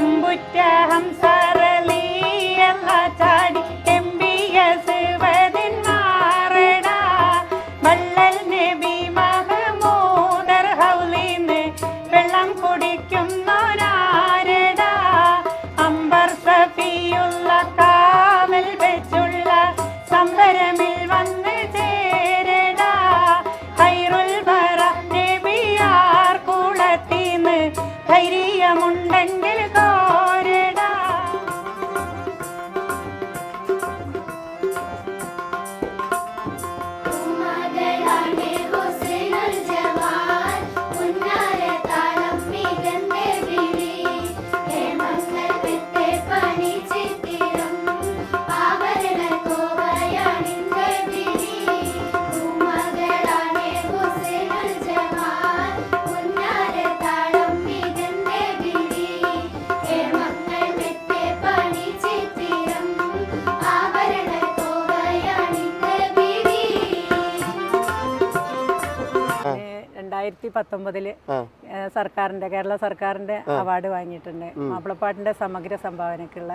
അമ്പുറ്റ ഹംസറലിയല്ല രണ്ടായിരത്തി പത്തൊമ്പതിൽ സർക്കാരിന്റെ കേരള സർക്കാരിന്റെ അവാർഡ് വാങ്ങിയിട്ടുണ്ട്. മാപ്പിളപ്പാട്ടിന്റെ സമഗ്ര സംഭാവനക്കുള്ള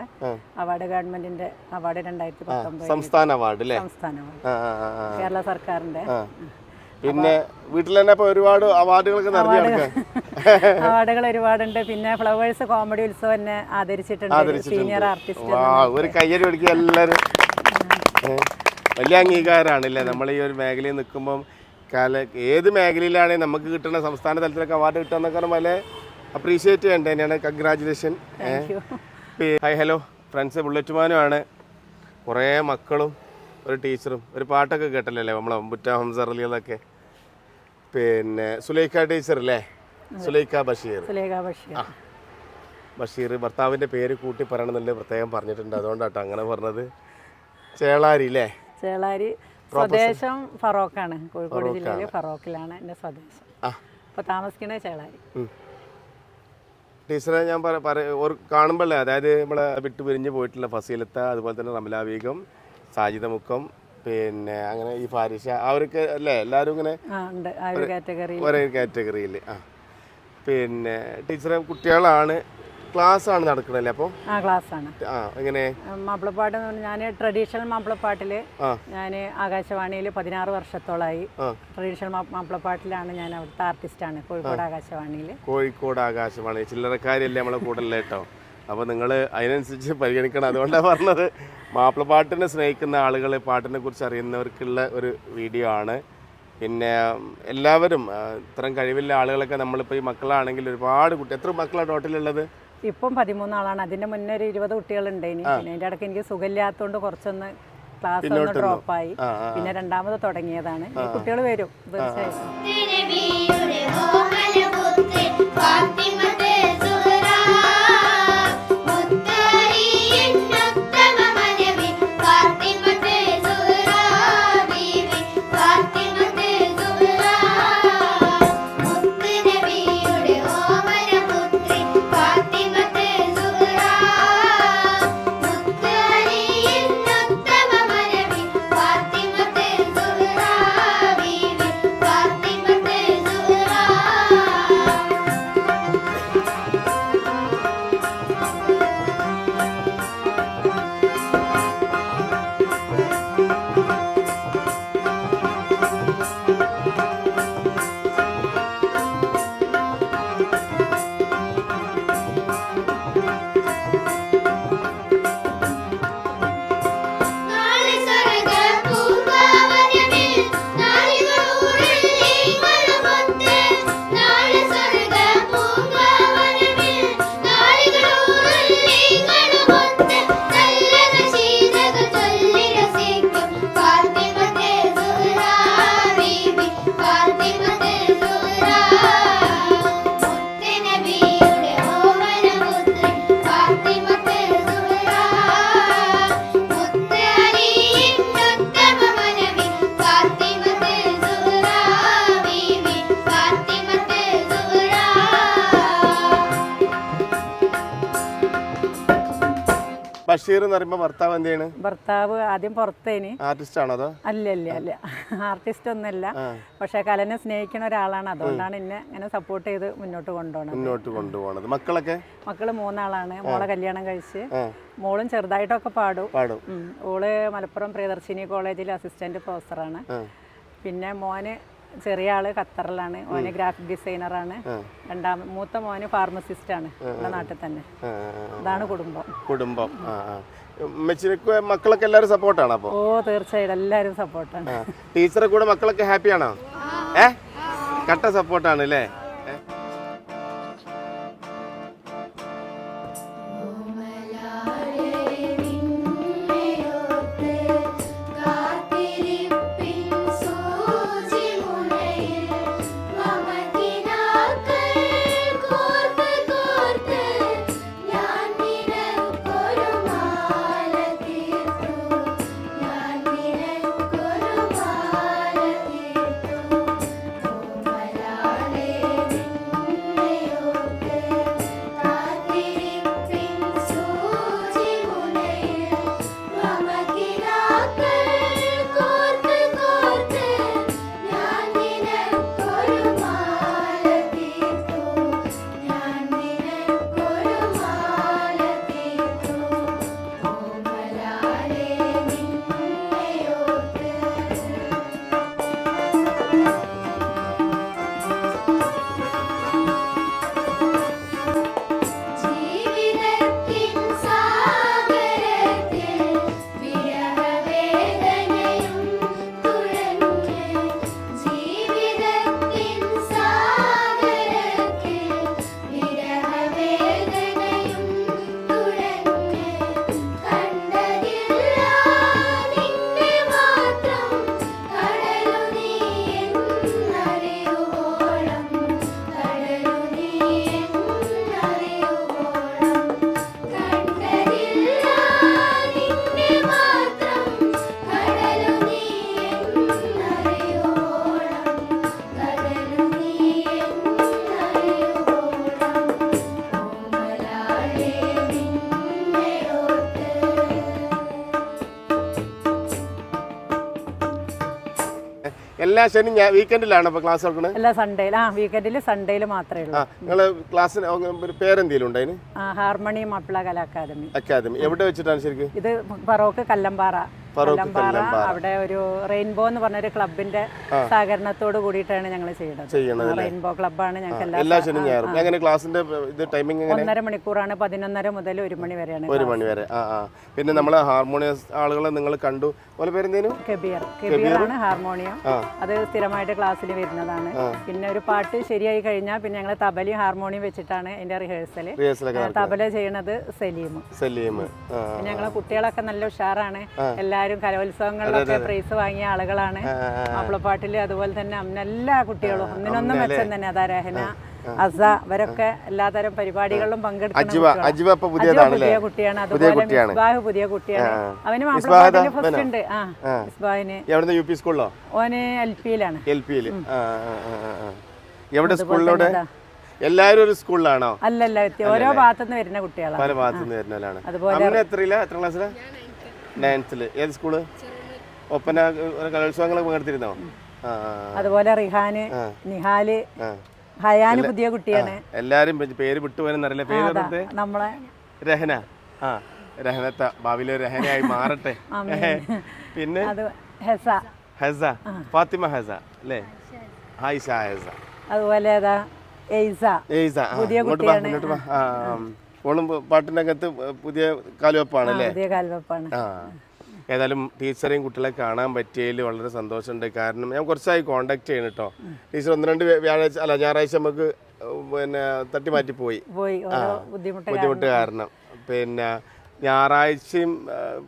അവാർഡ് ഗവൺമെന്റിന്റെ അവാർഡ് രണ്ടായിരത്തി പത്തൊമ്പത് സംസ്ഥാന അവാർഡ് സംസ്ഥാന ആ കേരള സർക്കാരിന്റെ. പിന്നെ വീട്ടിൽ തന്നെ ഇപ്പൊ ഒരുപാട് അവാർഡുകളൊക്കെ അവാർഡുകൾ. ഒരുപാടുണ്ട്. പിന്നെ ഫ്ലവേഴ്സ് കോമഡി ഉത്സവം തന്നെ ആദരിച്ചിട്ടുണ്ട്. സീനിയർ ആർട്ടിസ്റ്റ് ഒരു കയ്യടി പിടിക്കുക എല്ലാവരും വലിയ അംഗീകാരമാണ് അല്ലേ നമ്മൾ ഈ ഒരു മേഖലയിൽ നിൽക്കുമ്പം കാല ഏത് മേഖലയിലാണെങ്കിൽ നമുക്ക് കിട്ടുന്ന സംസ്ഥാന തലത്തിലൊക്കെ അവാർഡ് കിട്ടുക എന്നൊക്കെ വലിയ അപ്രീഷിയേറ്റ് ചെയ്യേണ്ടത് തന്നെയാണ്. കൺഗ്രാചുലേഷൻ ഹായ് ഹലോ ഫ്രണ്ട്സ് ബുള്ളറ്റുമാനുമാണ് കുറേ മക്കളും ഒരു ടീച്ചറും ഒരു പാട്ടൊക്കെ കേട്ടല്ലേ നമ്മളെ മുറ്റ ഹംസർ അലികളൊക്കെ പിന്നെ സുലൈഖ ടീച്ചർ അല്ലേ സുലൈഖ ബഷീർ. സുലൈഖ ബഷീർ. ബഷീർ ഭർത്താവിന്റെ പേര് കൂട്ടി പറയണമെന്നല്ലേ പ്രത്യേകം പറഞ്ഞിട്ടുണ്ട്. അതുകൊണ്ടാട്ടോ അങ്ങനെ പറഞ്ഞത്. ചേളാരി അല്ലേ ചേളാരി. സ്വദേശം ഫറോക്കാണ്. കോഴിക്കോട് ജില്ലയിലെ ഫറോക്കിലാണ് എന്റെ സ്വദേശം. ആ. അപ്പോൾ താമസിക്കുന്നത് ചേളാരി. ടീച്ചറെ ഞാൻ കാണുമ്പോഴേ അതായത് നമ്മളെ വിട്ടു പിരിഞ്ഞ് പോയിട്ടുള്ള ഫസീലത്ത അതുപോലെ തന്നെ റമല ബീഗം സാജിദ മുക്കം പിന്നെ അങ്ങനെ ഈ ഫാരിഷ അവർക്ക് അല്ലേ എല്ലാവരും ഇങ്ങനെ ഒരേ കാറ്റഗറിയിൽ ആ. പിന്നെ ടീച്ചറെ കുട്ടികളാണ് ക്ലാസ് ആണ് നടക്കണല്ലേ അപ്പോൾ ആ ക്ലാസ് ആണ് ആ എങ്ങനെ? മാപ്പിളപ്പാട്ട് എന്ന് പറഞ്ഞാൽ ഞാൻ ട്രഡീഷണൽ മാപ്പിളപ്പാട്ടിൽ ആ. ഞാൻ ആകാശവാണിയിൽ പതിനാറ് വർഷത്തോളമായി ട്രഡീഷണൽ മാപ്പിളപ്പാട്ടിലാണ് ഞാൻ അവിടുത്തെ ആണ് കോഴിക്കോട് ആകാശവാണിയിൽ കോഴിക്കോട് ആകാശവാണി. ചില്ലറക്കാരിയല്ലേ നമ്മളെ കൂടല്ലേ കേട്ടോ അപ്പോൾ നിങ്ങൾ അതിനനുസരിച്ച് പരിഗണിക്കണം. അതുകൊണ്ടാണ് പറഞ്ഞത്. മാപ്പിളപ്പാട്ടിനെ സ്നേഹിക്കുന്ന ആളുകൾ പാട്ടിനെ കുറിച്ച് അറിയുന്നവർക്കുള്ള ഒരു വീഡിയോ ആണ്. പിന്നെ എല്ലാവരും ഇത്തരം ഇത്രയും കഴിവില്ല ആളുകളൊക്കെ നമ്മളിപ്പോൾ ഈ മക്കളാണെങ്കിൽ ഒരുപാട് കുട്ടി എത്ര മക്കളാണ് ടോട്ടലുള്ളത് ഇപ്പം പതിമൂന്നാളാണ്. അതിന്റെ മുന്നേ ഒരു ഇരുപത് കുട്ടികളുണ്ട് ഇനി പിന്നെ അതിന്റെ ഇടയ്ക്ക് എനിക്ക് സുഖമില്ലാത്തതുകൊണ്ട് കുറച്ചൊന്ന് ക്ലാസ് ഒന്ന് ഡ്രോപ്പായി. പിന്നെ രണ്ടാമത് തുടങ്ങിയതാണ്. ഈ കുട്ടികൾ വരും തീർച്ചയായിട്ടും. ബഷീർ എന്ന് പറയുമ്പോൾ ഭർത്താവ് എന്ത് ചെയ്യണ് ഭർത്താവ് ആദ്യം പുറത്തേന്. ആർട്ടിസ്റ്റ് ആണോ അതോ? അല്ല അല്ല അല്ല. ആർട്ടിസ്റ്റ് ഒന്നല്ല പക്ഷെ കലനെ സ്നേഹിക്കുന്ന ഒരാളാണ്. അതുകൊണ്ടാണ് എന്നെ ഇങ്ങനെ സപ്പോർട്ട് ചെയ്ത് മുന്നോട്ട് കൊണ്ടുപോകണത് മുന്നോട്ട് കൊണ്ടുപോകണത് മക്കളൊക്കെ? മക്കൾ മൂന്നാളാണ്. മോളെ കല്യാണം കഴിച്ച്. മോളും ചെറുതായിട്ടൊക്കെ പാടും. പാടും. ഓൾ മലപ്പുറം പ്രിയദർശിനി കോളേജിൽ അസിസ്റ്റന്റ് പ്രൊഫസറാണ് പിന്നെ മോന് ചെറിയ ആൾ ഖത്തറിലാണ്. ഓന് ഗ്രാഫിക് ഡിസൈനറാണ് രണ്ടാം മൂത്ത മോന് ഫാർമസിസ്റ്റ് ആണ്. നമ്മുടെ നാട്ടിൽ തന്നെ. അതാണ് കുടുംബം. കുടുംബം. മക്കളൊക്കെ എല്ലാവരും സപ്പോർട്ടാണ് അപ്പോൾ ഓ തീർച്ചയായിട്ടും എല്ലാവരും സപ്പോർട്ടാണ് ടീച്ചറെ കൂടെ മക്കളൊക്കെ ഹാപ്പിയാണോ ഏ? കട്ട സപ്പോർട്ടാണ് അല്ലേ എല്ലാ ശനി ഞാൻ വീക്കെൻഡിലാണ് ക്ലാസ് എടുക്കുന്നത് എല്ലാ സൺഡേയിൽ ആ വീക്കെൻഡിൽ സൺഡേയിൽ മാത്രമേ ഉള്ളൂ. നിങ്ങൾ ക്ലാസ്സിന് പേരെന്തെങ്കിലും ഉണ്ടോ അതിന്? ആ harmony Mappila Kala academy academy എവിടെ വെച്ചിട്ടാണ് ശരിക്കും? ഇത് ഫറോക്ക് കല്ലമ്പാറ. അവിടെ ഒരു റെയിൻബോ എന്ന് പറഞ്ഞൊരു ക്ലബിന്റെ സഹകരണത്തോട് കൂടിയിട്ടാണ് ഞങ്ങൾ ചെയ്യുന്നത് റെയിൻബോ ക്ലബ്ബാണ് ഞങ്ങൾക്ക് എല്ലാ എല്ലാ ശനി ഞായറും. ക്ലാസ്സിന്റെ ഇത് ടൈമിംഗ് ഒന്നര മണിക്കൂറാണ്. പതിനൊന്നര മുതൽ ഒരു മണി വരെയാണ് ഒരു മണി വരെ. ആ ആ. പിന്നെ നമ്മളെ ഹാർമോണിയസ് ആളുകളെ നിങ്ങൾ കണ്ടു. പോലെ കെബിയർ കെബിയറാണ് ഹാർമോണിയം. അത് സ്ഥിരമായിട്ട് ക്ലാസ്സിൽ വരുന്നതാണ്. പിന്നെ ഒരു പാട്ട് ശരിയായി കഴിഞ്ഞാൽ പിന്നെ ഞങ്ങൾ തബലയും ഹാർമോണിയം വെച്ചിട്ടാണ് അതിന്റെ റിഹേഴ്സൽ തബല ചെയ്യണത് സലീം. സലീം. ഞങ്ങളെ കുട്ടികളൊക്കെ നല്ല ഉഷാറാണ്. എല്ലാവരും കലോത്സവങ്ങളിലൊക്കെ പ്രൈസ് വാങ്ങിയ ആളുകളാണ്. മാപ്പിളപ്പാട്ടിൽ അതുപോലെ തന്നെ അമ്മ എല്ലാ കുട്ടികളും ഒന്നിനൊന്നും മെച്ചം തന്നെ. അതാ രഹന അസ അവരൊക്കെ എല്ലാതരം പരിപാടികളിലും പങ്കെടുക്കുന്ന പുതിയ കുട്ടിയാണ്. അതുപോലെ മിസ്ബാഹ് പുതിയ കുട്ടിയാണ്. അവന് മിസ്ബാഹ് ഫസ്റ്റ് ഉണ്ട്. ആ മിസ്ബാഹിന് എവിടെ യു പി സ്കൂളിലോ? ഓന് എൽ പിയിലാണ് എൽ പിയിൽ എവിടെ സ്കൂളിലൂടെ എല്ലാവരും ഒരു സ്കൂളിലാണോ? അല്ലല്ല ഓരോ ഭാഗത്തുനിന്ന് വരുന്ന കുട്ടികളാണ്. പല ഭാഗത്തുനിന്ന് വരുന്നവരാണ്. അതുപോലെ എത്രയില്ല എത്ര ക്ലാസ്സിലാ? നയൻത്തിൽ ഏത് സ്കൂൾ ഒപ്പന കലോത്സവങ്ങളൊക്കെ പങ്കെടുത്തിരുന്നോ? അതുപോലെ റിഹാന് നിഹാൽ. ഹയാന് പുതിയ കുട്ടിയാണ്. എല്ലാരും പേര് വിട്ടുപോയെന്നറിയില്ല പേര് നമ്മളെ രഹന. ആ രഹനത്ത ഭാവിയിലെ രഹനയായി മാറട്ടെ. പിന്നെ? ഹെസ. ഹെസ. ഫാത്തിമ ഹെസ അല്ലേ? ഹൈസ ഹെസ. അതുപോലെ ഏതാ? എയ്സ. എയ്സ ആ, ഇങ്ങോട്ട് ഓളും പാട്ടിനകത്ത് പുതിയ കാലുവെപ്പാണ് അല്ലേ? പുതിയ കാൽവെപ്പാണ് ആ. ഏതായാലും ടീച്ചറെയും കുട്ടികളെ കാണാൻ പറ്റിയതിൽ വളരെ സന്തോഷമുണ്ട്. കാരണം ഞാൻ കുറച്ചായി കോണ്ടാക്ട് ചെയ്യണം കേട്ടോ ടീച്ചർ ഒന്ന് രണ്ട് വ്യ- വ്യാഴാഴ്ച അല്ല ഞായറാഴ്ച നമുക്ക് പിന്നെ തട്ടി മാറ്റി പോയി പോയി ബുദ്ധിമുട്ട് കാരണം. പിന്നെ ഞായറാഴ്ചയും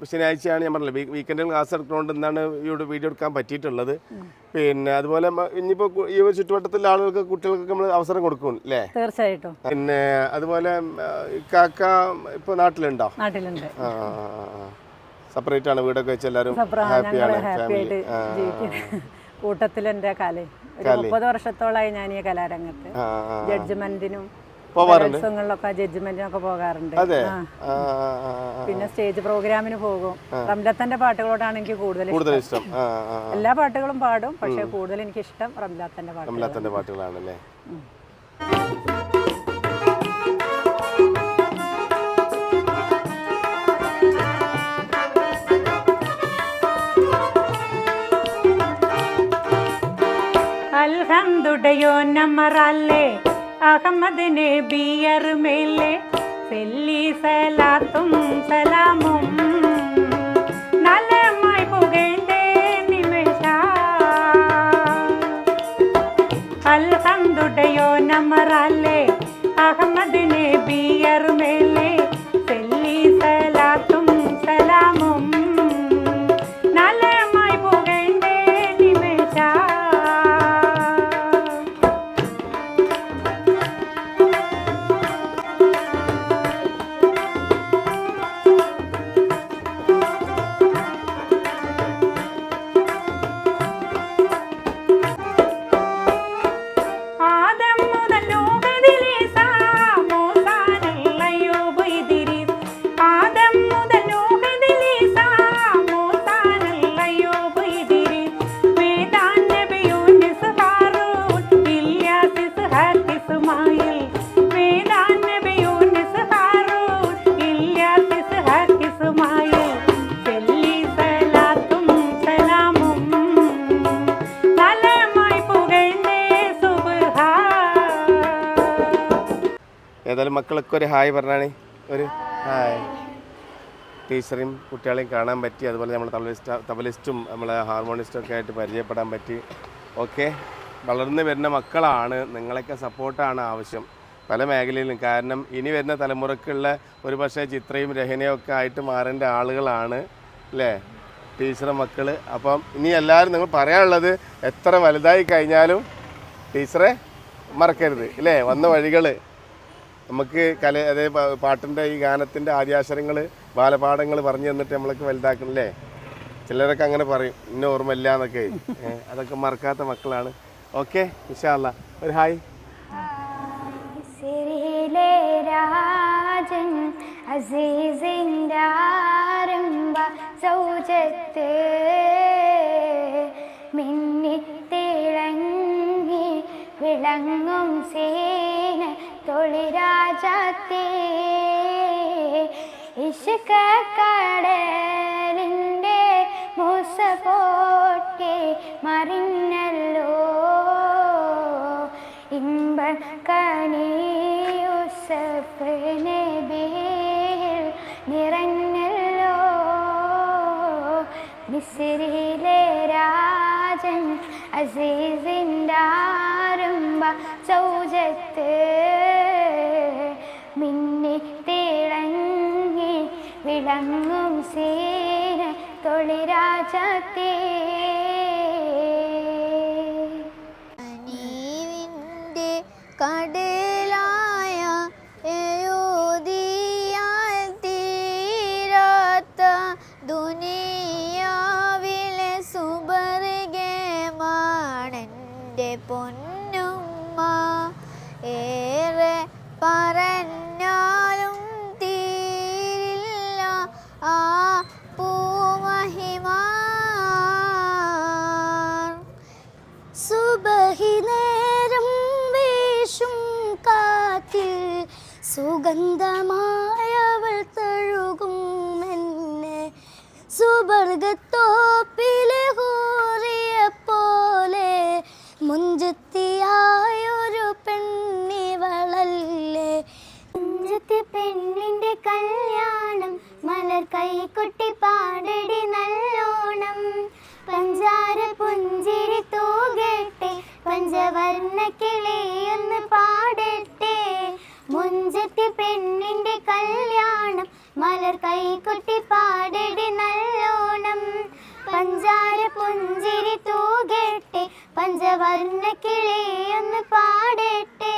ശനിയാഴ്ചയാണ് ഞാൻ പറഞ്ഞത് വീക്കെൻഡിൽ ക്ലാസ് എടുക്കുന്നതുകൊണ്ട് എന്താണ് ഇവിടെ വീഡിയോ എടുക്കാൻ പറ്റിയിട്ടുള്ളത്. പിന്നെ അതുപോലെ ഇനിയിപ്പോ ഇനിയിപ്പോൾ ഈ ഒരു ചുറ്റുവട്ടത്തിലെ ആളുകൾക്ക് കുട്ടികൾക്കൊക്കെ നമ്മൾ അവസരം കൊടുക്കും അല്ലേ തീർച്ചയായിട്ടും. പിന്നെ അതുപോലെ കാക്ക ഇപ്പൊ നാട്ടിലുണ്ടോ? നാട്ടിലുണ്ട്. ആ സെപ്പറേറ്റ് ആണ് വീടൊക്കെ വെച്ച് എല്ലാവരും ഹാപ്പിയാണ് ഫാമിലി കൂട്ടത്തിൽ എന്റെ കല ഒരു മുപ്പത് വർഷത്തോളമായി ഞാൻ ഈ കലാരംഗത്ത്. ജഡ്ജ്മെന്റിനും പോവാറുണ്ട്? കലോത്സവങ്ങളിലൊക്കെ ജഡ്ജ്മെന്റിനൊക്കെ പോകാറുണ്ട്. അതെ. പിന്നെ സ്റ്റേജ് പ്രോഗ്രാമിന് പോകും. റംലത്തന്റെ പാട്ടുകളോടാണ് എനിക്ക് കൂടുതൽ കൂടുതൽ ഇഷ്ടം. എല്ലാ പാട്ടുകളും പാടും പക്ഷെ കൂടുതൽ എനിക്ക് ഇഷ്ടം റംലാത്തന്റെ പാട്ടുകൾ കമലാത്തന്റെ പാട്ടുകളാണല്ലേ അൽഹംദുടയോ നമറല്ലേ അഹമ്മദ് നബിയർ മേലെ സെല്ലി സലാത്തും സലാമും. നലമായി പുകഴ്ന്തേ നിമിഷ. നമറല്ലേ അഹമ്മദ് മക്കളൊക്കെ ഒരു ഹായ് പറഞ്ഞാണേ. ഒരു ഹായ്. ടീച്ചറേയും കുട്ടികളെയും കാണാൻ പറ്റി. അതുപോലെ നമ്മൾ തബലിസ്റ്റ് തബലിസ്റ്റും നമ്മളെ ഹാർമോണിസ്റ്റും ഒക്കെ ആയിട്ട് പരിചയപ്പെടാൻ പറ്റി. ഓക്കെ. വളർന്നു വരുന്ന മക്കളാണ്. നിങ്ങളൊക്കെ സപ്പോർട്ടാണ് ആവശ്യം. പല മേഖലയിലും. കാരണം ഇനി വരുന്ന തലമുറക്കുള്ള ഒരു പക്ഷേ ചിത്രയും രഹനയും ഒക്കെ ആയിട്ട് മാറേണ്ട ആളുകളാണ്. അല്ലേ? ടീച്ചറെ മക്കൾ അപ്പം ഇനി എല്ലാവരും നിങ്ങൾ പറയാനുള്ളത് എത്ര വലുതായി കഴിഞ്ഞാലും ടീച്ചറെ മറക്കരുത്. ഇല്ലേ? വന്ന വഴികൾ നമുക്ക് കല അതേ പാട്ടിന്റെ ഈ ഗാനത്തിന്റെ ആദ്യാശരങ്ങൾ ബാലപാഠങ്ങൾ പറഞ്ഞു തന്നിട്ട് നമ്മളൊക്കെ വലുതാക്കണല്ലേ? ചിലരൊക്കെ അങ്ങനെ പറയും ഇന്ന ഓർമ്മയില്ല എന്നൊക്കെ അതൊക്കെ മറക്കാത്ത മക്കളാണ്. ഓക്കെ വിശാല ഒരു ഹായ് ും. മിന്നിത്തിളങ്ങി വിളങ്ങും സേന തൊളിരാജത്തെ കടലിന്റെ മൂസ പോട്ടി മറിഞ്ഞല്ലോ. ഇമ്പ കണിയുസഫ് നബിയിൽ നിറഞ്ഞല്ലോ. മിസ്രിയിലെ രാജൻ അസീസിന്റെ വിളങ്ങും സേന തൊളിരാജത്തേ സുഗന്ധമായവൾ തഴുകും എന്നെ. സുബർഗത്തോപ്പിലെ ഹൂറിയ പോലെ മുഞ്ചത്തിയായൊരു പെണ്ണിവളല്ലേ. മുഞ്ചത്തി പെണ്ണിന്റെ കല്യാണം മലർ കൈകൊട്ടി പാടടി നല്ലോണം. പഞ്ചാര പുഞ്ചിരി തൂകട്ടെ പഞ്ചവർണ കിളിയൊന്ന് മലർ കൈകൊട്ടി പാടടി നല്ലോണം. പഞ്ചാര പുഞ്ചിരി തൂകട്ടെ പഞ്ചവർണ കിളിയൊന്ന് പാടട്ടെ.